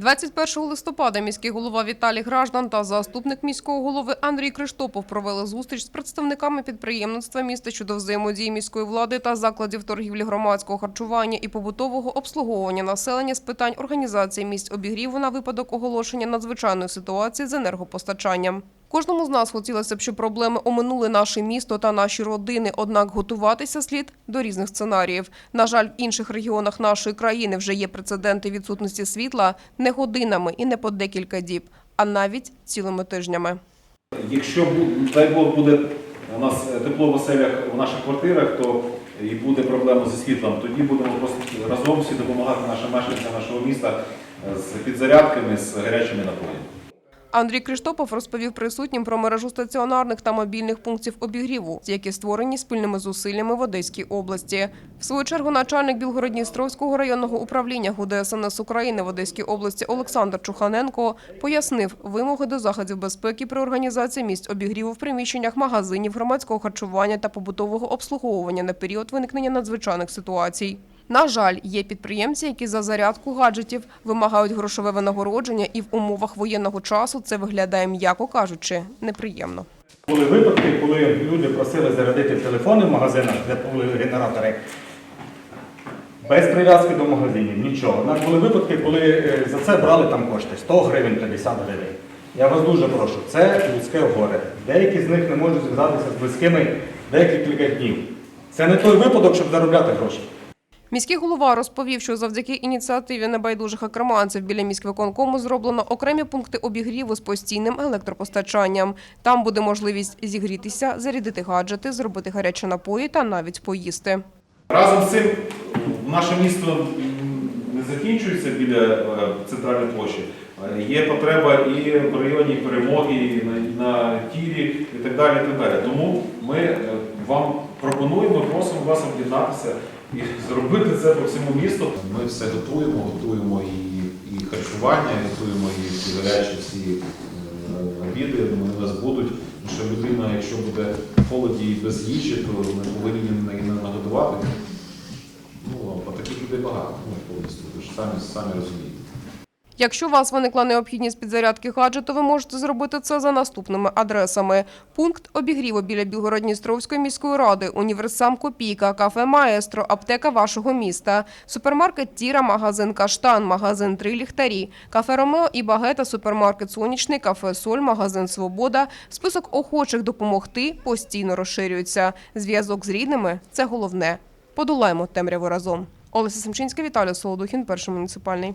21 листопада міський голова Віталій Граждан та заступник міського голови Андрій Криштопов провели зустріч з представниками підприємництва міста щодо взаємодії міської влади та закладів торгівлі громадського харчування і побутового обслуговування населення з питань організації місць обігріву на випадок оголошення надзвичайної ситуації з енергопостачанням. Кожному з нас хотілося б, щоб проблеми оминули наше місто та наші родини, однак готуватися слід до різних сценаріїв. На жаль, в інших регіонах нашої країни вже є прецеденти відсутності світла не годинами і не по декілька діб, а навіть цілими тижнями. Якщо дай Бог буде у нас тепло в оселях в наших квартирах, то і буде проблема зі світлом, тоді будемо просто разом всі допомагати нашим мешканцям нашого міста е, з підзарядками, з гарячими напоями. Андрій Криштопов розповів присутнім про мережу стаціонарних та мобільних пунктів обігріву, які створені спільними зусиллями в Одеській області. В свою чергу начальник Білгородністровського районного управління ГУДСНС України в Одеській області Олександр Чуханенко пояснив вимоги до заходів безпеки при організації місць обігріву в приміщеннях магазинів, громадського харчування та побутового обслуговування на період виникнення надзвичайних ситуацій. На жаль, є підприємці, які за зарядку гаджетів вимагають грошове винагородження, і в умовах воєнного часу це виглядає, м'яко кажучи, неприємно. Були випадки, коли люди просили зарядити телефони в магазинах, були генератори, без прив'язки до магазинів, нічого. У нас були випадки, коли е, за це брали там кошти 100 гривень, 50 гривень. Я вас дуже прошу, це людське горе. Деякі з них не можуть зв'язатися з близькими декілька днів. Це не той випадок, щоб заробляти гроші. Міський голова розповів, що завдяки ініціативі небайдужих акроманців біля міськвиконкому зроблено окремі пункти обігріву з постійним електропостачанням. Там буде можливість зігрітися, зарядити гаджети, зробити гарячі напої та навіть поїсти. Разом з цим наше місто не закінчується біля е, центральної площі. Е, Є потреба і в районі перемоги, і на, тірі, і так далі. І так далі. Тому ми е, вам пропонуємо, просимо вас об'єднатися і зробити це по всьому місту. Ми все готуємо, готуємо і, і харчування, готуємо і всі гарячі всі е, обіди, вони у нас будуть. Що людина, якщо буде в холоді і без їжі, то ми повинні її нагодувати. Ну, а таких людей багато, ну, повністю, ви ж самі, самі розумієте. Якщо у вас виникла необхідність підзарядки гаджету, ви можете зробити це за наступними адресами. Пункт обігріву біля Білгородністровської міської ради, універсам Копійка, кафе Маестро, аптека вашого міста, супермаркет Тіра, магазин Каштан, магазин Три ліхтарі, кафе Ромео і Багета, супермаркет Сонячний, кафе Соль, магазин Свобода. Список охочих допомогти постійно розширюється. Зв'язок з рідними – це головне. Подолаємо темряву разом. Олеся Семчинська, Віталій Солодухін, перший муніципальний.